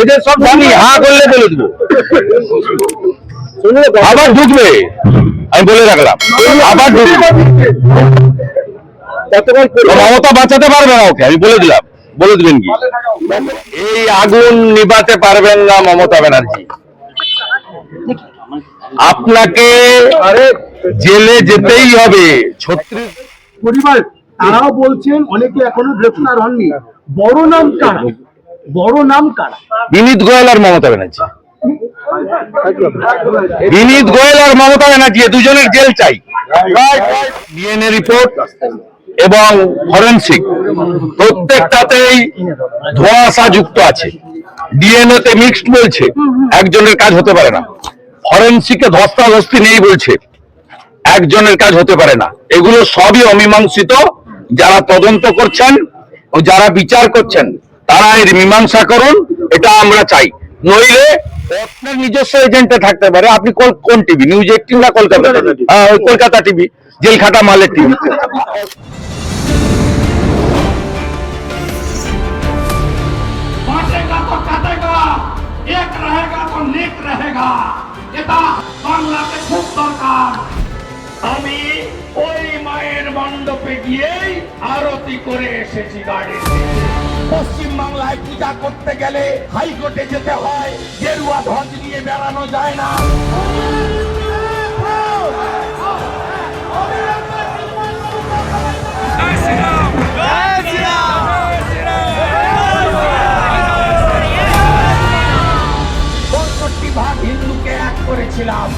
এদের সব জানি হা করলে বলে দেবো। আবার ঢুকবে। আমি বলে রাখলাম। আবার ঢুকবে। মমতা বাঁচাতে পারবে না ওকে আমি বলে দিলাম। বলে দিবেন কি? এই আগুন নিবাতে পারবেন না মমতা ব্যানার্জি। আপনাকে জেলে যেতেই হবে। ছত্রিশ পরিবার তারাও বলছেন অনেকে এখনও গ্রেফতার হননি। বড় নাম কারা? বড় নাম কারা? বিনীত গোয়েল আর মমতা ব্যানার্জি। বিনীত গোয়েল আর মমতা ব্যানার্জি দুজনের জেল চাই। ডিএনএ রিপোর্ট এবং ফরেন্সিক প্রত্যেকটাতেই ধোঁয়াশা যুক্ত আছে ডিএনএ তে মিক্সড বলছে, একজনের কাজ হতে পারে না। ফরেন্সিকে ধস্তাধস্তি নেই বলছে, একজনের কাজ হতে পারে না। এগুলো সবই অমীমাংসিত, যারা তদন্ত করছেন ও যারা বিচার করছেন তারা এর মীমাংসা করুন এটা আমরা চাই। নইলে আপনার নিজস্ব এজেন্টে থাকতে পারে। আপনি কোন টিভি নিউজ এইটিন না কলকাতা কলকাতা টিভি জেলখাটা মালের টিভি আমি ওই মায়ের মণ্ডপে গিয়েই আরতি করে এসেছি গাড়িতে। পশ্চিম বাংলায় পূজা করতে গেলে হাইকোর্টে যেতে হয়। গেরুয়া ধ্বজ নিয়ে বেড়ানো যায় না। ভাগ হিন্দুকে এক করেছিলাম।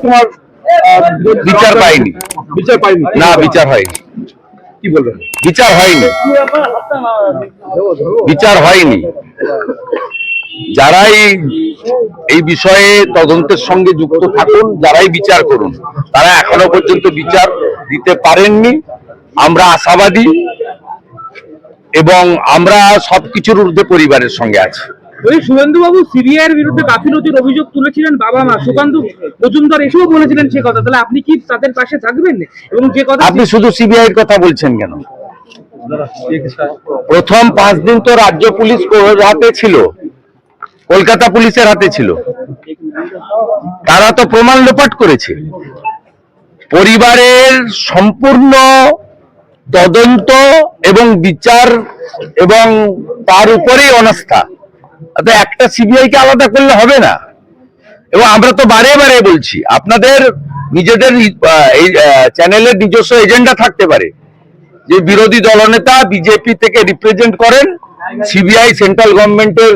তোমার বিচার পাইনি। বিচার পাইনি? না বিচার হয়নি। কি বলবেন বিচার হয়নি। বিচার হয়নি। যারাই এই বিষয়ে তদন্তের সঙ্গে যুক্ত থাকুন যারাই বিচার করুন তারা এখনও পর্যন্ত বিচার দিতে পারেননি। আমরা আশাবাদী এবং আমরা সবকিছুর ঊর্ধ্বে পরিবারের সঙ্গে আছি। ওই শুভেন্দুবাবু সিবিআইয়ের বিরুদ্ধে গাফিলতির অভিযোগ তুলেছিলেন বাবা মা। সুকান্ত মজুমদার এসেও বলেছিলেন সে কথা। তাহলে আপনি কি তাদের পাশে থাকবেন? এবং যে কথা আপনি শুধু সিবিআই এর কথা বলছেন কেন? প্রথম পাঁচ দিন তো রাজ্য পুলিশ হাতে ছিল। কলকাতা পুলিশের হাতে ছিল। তারা তো প্রমাণ লোপাট করেছে। পরিবারের সম্পূর্ণ তদন্ত এবং বিচার এবং তার উপরেই অনাস্থা। একটা সিবিআই কে আলাদা করলে হবে না। এবং আমরা তো বারে বারে বলছি, আপনাদের নিজেদের চ্যানেলের নিজস্ব এজেন্ডা থাকতে পারে। যে বিরোধী দলনেতা বিজেপি থেকে রিপ্রেজেন্ট করেন সিবিআই সেন্ট্রাল গভর্নমেন্টের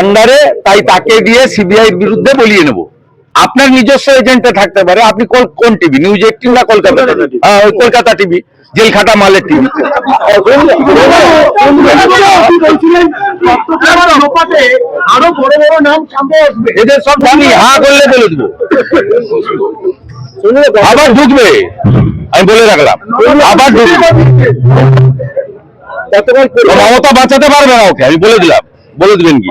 আন্ডারে তাই তাকে দিয়ে সিবিআই বিরুদ্ধে বলিয়ে নেব। আপনার নিজস্ব এজেন্টে থাকতে পারে। আপনি কোন- কোন টিভি নিউজ এইটিন না কলকাতা হ্যাঁ, কলকাতা টিভি জেলখাটা মালের টিভি বলছিলেন আরও বড় বড় নাম সামনে আসবে এদের সব জানি হা করলে বলে দেবো। আবার ঢুকবে। আমি বলে রাখলাম আবার ঢুকবে। মমতা বাঁচাতে পারবে না ওকে আমি বলে দিলাম বলে দিবেন কি?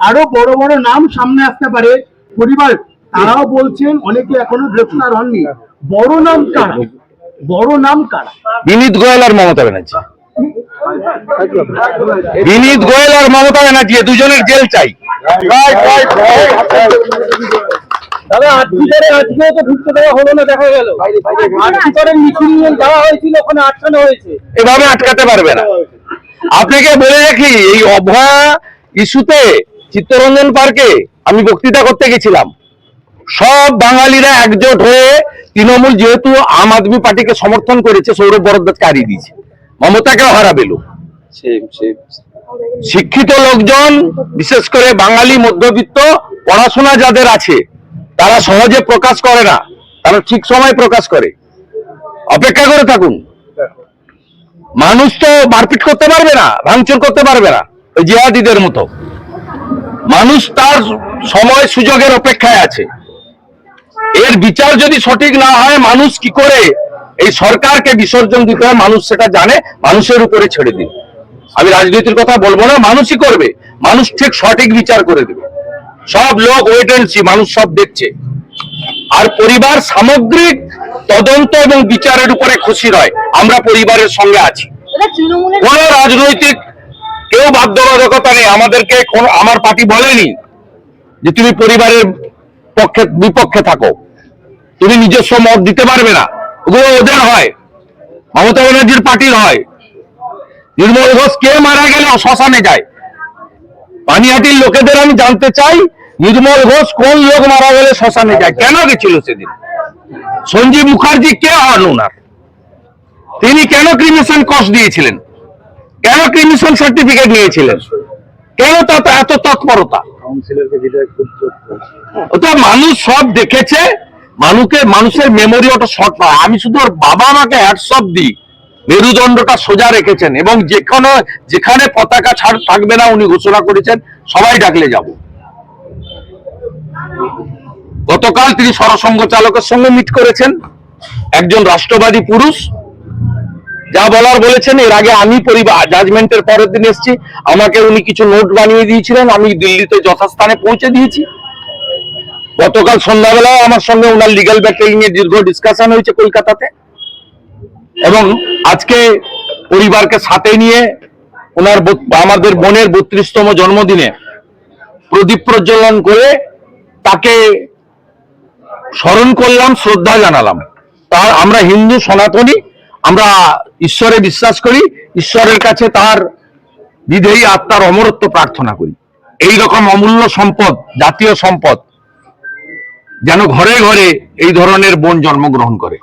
আরও বড় বড় নাম সামনে আসতে পারে। পরিবার তারাও বলছেন অনেকে এখনও গ্রেফতার হননি। বড় নাম কারা? বড় নাম কারা? বিনীত গোয়েল আর মমতা ব্যানার্জি। বিনীত গোয়েল আর মমতা ব্যানার্জি দুজনের জেল চাই। দাদা আজকেও তো ঢুকতে দেওয়া হলো না দেখা গেল। মিছিল নিয়ে যাওয়া হয়েছিল ওখানে আটকানো হয়েছে। এভাবে আটকাতে পারবে না। আপনাকে বলে রাখি এই অভয়া ইস্যুতে চিত্তরঞ্জন পার্কে আমি বক্তৃতা করতে গেছিলাম। সব বাঙালিরা একজোট হয়ে তৃণমূল যেহেতু আম আদমি পার্টিকে সমর্থন করেছে সৌরভ বরদ্দাজকে হারিয়ে দিয়েছে। মমতাকেও হারাবে শিক্ষিত লোকজন বিশেষ করে বাঙালি মধ্যবিত্ত পড়াশোনা যাদের আছে তারা সহজে প্রকাশ করে না তারা ঠিক সময় প্রকাশ করে। অপেক্ষা করে থাকুন। মানুষ তো মারপিট করতে পারবে না ভাঙচুর করতে পারবে না ওই জিহাদিদের মতো। মানুষ তার সময় সুযোগের অপেক্ষায় আছে। এর বিচার যদি সঠিক না হয় মানুষ কি করে এই সরকারকে বিসর্জন দিতে হয়? মানুষ সেটা জানে মানুষের উপরে ছেড়ে দিন। আমি রাজনীতির কথা বলব না মানুষই করবে। মানুষ ঠিক সঠিক বিচার করে দেবে। সব লোক ওয়েট এন্ড সি মানুষ সব দেখছে। আর পরিবার সামগ্রিক তদন্ত এবং বিচারের উপরে খুশি নয়। আমরা পরিবারের সঙ্গে আছি। কোন রাজনৈতিক কেউ বাধ্যবাধকতা নেই। আমাদেরকে কোন, আমার পার্টি বলেনি যে তুমি পরিবারের পক্ষে, বিপক্ষে থাকো। তুমি নিজস্ব মত দিতে পারবে না। ওগুলো ওদের হয়। মমতা ব্যানার্জির পার্টির হয়। নির্মল ঘোষ কে মারা গেলে? শ্মশানে যায়। পানিহাটির লোকেদের আমি জানতে চাই, নির্মল ঘোষ কোন লোক মারা গেলে শ্মশানে যায়? কেন গেছিল সেদিন? সঞ্জীব মুখার্জি কে হন ওনার? তিনি কেন ক্রিমিশন কস্ট দিয়েছিলেন? কেন ক্রিমিশন সার্টিফিকেট নিয়েছিলেন? কেন তাতে এত তৎপরতা? ওটা মানুষ সব দেখেছে মানুষকে মানুষের মেমোরি ওটা শর্ট নয় আমি শুধু ওর বাবা মাকে হ্যাটসঅপ দিই। মেরুদণ্ডটা সোজা রেখেছেন এবং যেখানে যেখানে পতাকা ছাড় থাকবে না উনি ঘোষণা করেছেন সবাই ডাকলে যাব। গতকাল তিনি সরসংঘ চালকের সঙ্গে মিট করেছেন। একজন রাষ্ট্রবাদী পুরুষ যা বলার বলেছেন, এর আগে আমি পরিবার জাজমেন্টের পরের দিন এসেছি। আমাকে উনি কিছু নোট বানিয়ে দিয়েছিলেন, আমি দিল্লিতে যথাস্থানে পৌঁছে দিয়েছি। গতকাল সন্ধ্যাবেলাও আমার সঙ্গে ওনার লিগাল ব্যাটেল নিয়ে দীর্ঘ ডিসকাশন হয়েছে কলকাতাতে। এবং আজকে পরিবারকে সাথে নিয়ে ওনার আমাদের বোনের বত্রিশতম জন্মদিনে প্রদীপ প্রজ্বলন করে তাকে স্মরণ করলাম, শ্রদ্ধা জানালাম। তার, আমরা হিন্দু সনাতনী আমরা ঈশ্বরে বিশ্বাস করি ঈশ্বরের কাছে তার বিধেয়ী আত্মার অমরত্ব প্রার্থনা করি। এই রকম অমূল্য সম্পদ জাতীয় সম্পদ যেন ঘরে ঘরে এই ধরনের বোন জন্মগ্রহণ করে।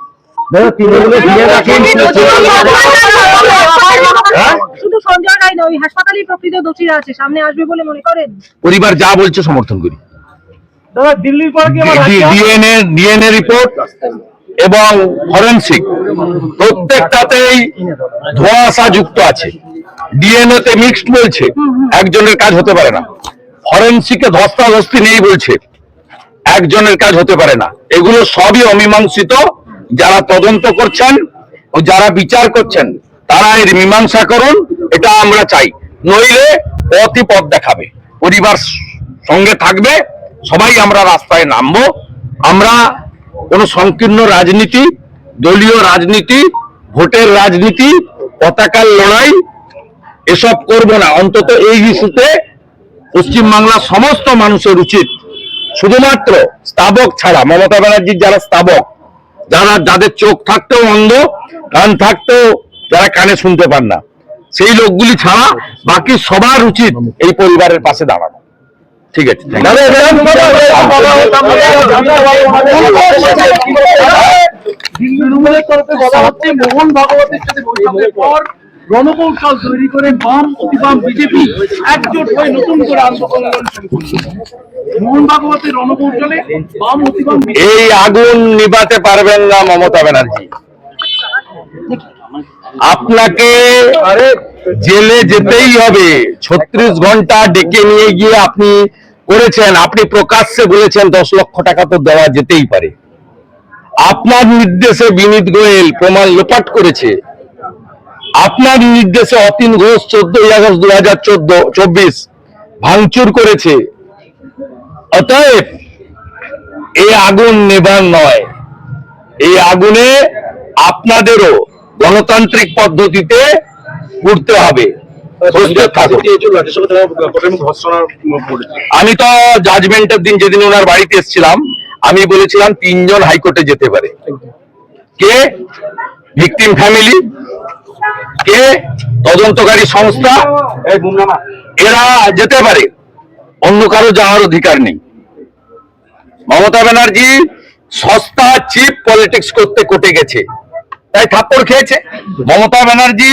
শুধু সঞ্জয় রায় নয় ওই হাসপাতালেই প্রকৃত দোষীরা আছে সামনে আসবে বলে মনে করেন? পরিবার যা বলছে সমর্থন করি। ডিএনএ ডিএনএ রিপোর্ট এবং ফরেনসিক প্রত্যেকটাতেই ধোঁয়াশা যুক্ত আছে। ডিএনএ তে মিক্সড বলছে, একজনের কাজ হতে পারে না। ফরেনসিকে ধস্তাধস্তি নেই বলছে, একজনের কাজ হতে পারে না। এগুলো সবই অমীমাংসিত, যারা তদন্ত করছেন ও যারা বিচার করছেন তারা এর মীমাংসা করুন, এটা আমরা চাই। নইলে পথই পথ দেখাবে। পরিবার সঙ্গে থাকবে, সবাই আমরা রাস্তায় নামবো। আমরা কোনো সংকীর্ণ রাজনীতি, দলীয় রাজনীতি, ভোটের রাজনীতি, পতাকার লড়াই, এসব করব না। অন্তত এই ইস্যুতে পশ্চিমবাংলার সমস্ত মানুষের উচিত, শুধুমাত্র স্তাবক ছাড়া, মমতা ব্যানার্জির যারা স্তাবক, যারা, যাদের চোখ থাকতেও অন্ধ, কান থাকতেও যারা কানে শুনতে পান না, সেই লোকগুলি ছাড়া বাকি সবার উচিত এই পরিবারের পাশে দাঁড়ানো। ঠিক আছে তৃণমূলের তরফে বলা হচ্ছে মোহন ভাগবতের সাথে বৈঠকের পর রণকৌশল তৈরি করে বাম বিজেপি একজোট হয়ে নতুন করে আন্দোলন মোহন ভাগবতের রণকৌশলে বাম অতি এই আগুন নিভাতে পারবেন না মমতা ব্যানার্জি আপনাকে জেলে যেতেই হবে। ছত্রিশ ঘণ্টা ডেকে নিয়ে গিয়ে আপনি করেছেন, আপনি প্রকাশ্যে বলেছেন, দশ লক্ষ টাকা তো দেওয়া যেতেই পারে। আপনার নির্দেশে বিনীত গোয়েল প্রমাণ লোপাট করেছে। আপনার নির্দেশে অতীন ঘোষ চোদ্দই আগস্ট দু হাজার চোদ্দ, চব্বিশ ভাঙচুর করেছে। অতএব এই আগুন নেবার নয়। এই আগুনে আপনাদেরও গণতান্ত্রিক পদ্ধতিতে উঠতে হবে। আমি তো জাজমেন্টের দিন যেদিন ওনার বাড়িতে এসেছিলাম আমি বলেছিলাম তিনজন হাইকোর্টে যেতে পারে। কে? ভিকটিম ফ্যামিলি কে? তদন্তকারী সংস্থা। এরা যেতে পারে। অন্য কারও যাওয়ার অধিকার নেই। মমতা ব্যানার্জি সস্তা চিপ পলিটিক্স করতে কোটে গেছে। তাই থাপ্পড় খেয়েছে। মমতা ব্যানার্জি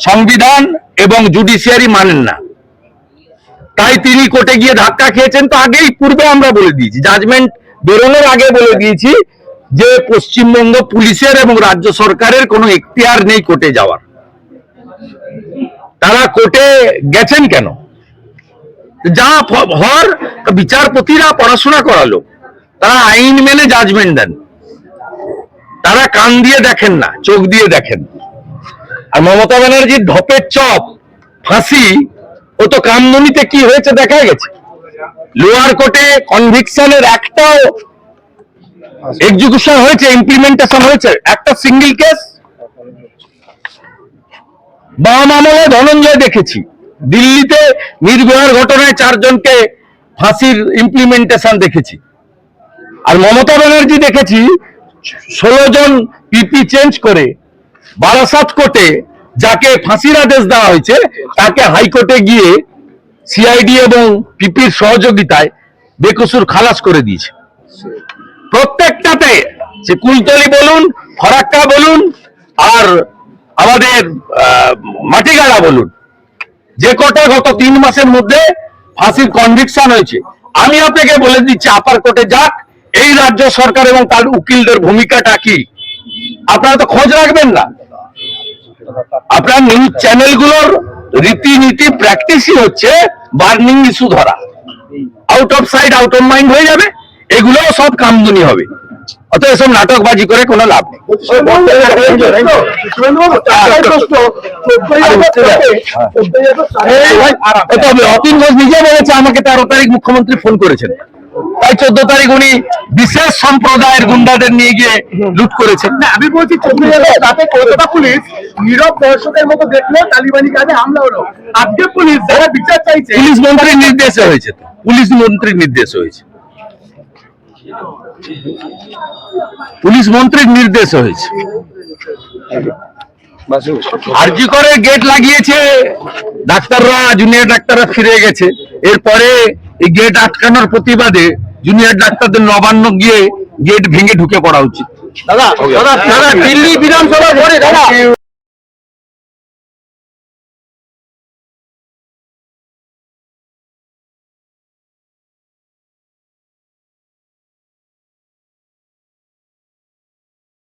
সংবিধান এবং জুডিশিয়ারি মানেন না। তাই তিনি কোর্টে গিয়ে ধাক্কা খেয়েছেন। তো আগেই পূর্বে আমরা বলে দিয়েছি জাজমেন্ট বেরোনোর আগে বলে দিয়েছি যে পশ্চিমবঙ্গ পুলিশের এবং রাজ্য সরকারের কোনো এখতিয়ার নেই কোর্টে যাওয়ার। তারা কোর্টে গেছেন কেন? যা হর বিচারপতিরা পড়াশোনা করালো। তারা আইন মেনে জাজমেন্ট দেন। তারা কান দিয়ে দেখেন না, চোখ দিয়ে দেখেন। আর মমতা ব্যানার্জির ঢপের চপ, ফাঁসি, ও তো কামদুনিতে কি হয়েছে দেখা গেছে। লোয়ার কোর্টে কনভিকশনের একটাও এক্সিকিউশন হয়েছে ইমপ্লিমেন্টেশন হয়েছে, একটা সিঙ্গেল কেস বাম আমলে ধনঞ্জয় দেখেছি। দিল্লিতে নির্ভয়ার ঘটনায় চারজনকে ফাঁসির ইমপ্লিমেন্টেশন দেখেছি। আর মমতা ব্যানার্জি দেখেছি, ষোলো জন পিপি চেঞ্জ করে বারাসাত কোর্টে যাকে ফাঁসির আদেশ দেওয়া হয়েছে, তাকে হাইকোর্টে গিয়ে সিআইডি এবং পিপির সহযোগিতায় বেকসুর খালাস করে দিয়েছে। প্রত্যেকটাতে সে কুলতলি বলুন, ফরাক্কা বলুন, আর আমাদের মাটিগাড়া বলুন, যে কটা গত তিন মাসের মধ্যে ফাঁসির কনভিকশন হয়েছে। আমি আপনাকে বলে দিচ্ছি আপার কোর্টে যাক, এই রাজ্য সরকার এবং তার উকিলদের ভূমিকাটা কি? আপনারা তো খোঁজ রাখবেন না। আপনার নিউজ চ্যানেলগুলোর রীতিনীতি প্র্যাকটিসই হচ্ছে বার্নিং ইস্যু ধরা। Out of side out of mind হয়ে যাবে। এগুলোও সব কামদুনি হবে। অত এসব নাটকবাজি করে কোনো লাভ নেই। অতীন ঘোষ নিজে বলেছে আমাকে তেরো তারিখ মুখ্যমন্ত্রী ফোন করেছেন। তাই চোদ্দ তারিখ উনি বিশেষ সম্প্রদায়ের গুন্ডাদের নিয়ে গিয়ে লুট করেছেন। না আমি বলছি হাজার রাতে কলকাতা পুলিশ নীরব দর্শকের মতো দেখল তালিবানি কাজে হামলা হলো। আজকে পুলিশ যারা বিচার চাইছে পুলিশ মন্ত্রীর নির্দেশে হয়েছে তো। পুলিশ মন্ত্রীর নির্দেশ হয়েছে। পুলিশ মন্ত্রীর নির্দেশে হয়েছে। আরজি করে গেট লাগিয়েছে ডাক্তাররা জুনিয়র ডাক্তাররা ফিরে গেছে। এরপরে এই গেট আটকানোর প্রতিবাদে জুনিয়র ডাক্তারদের নবান্ন গিয়ে গেট ভেঙে ঢুকে পড়া উচিত। দাদা দাদা দিল্লি বিধানসভা ভোটে দাদা।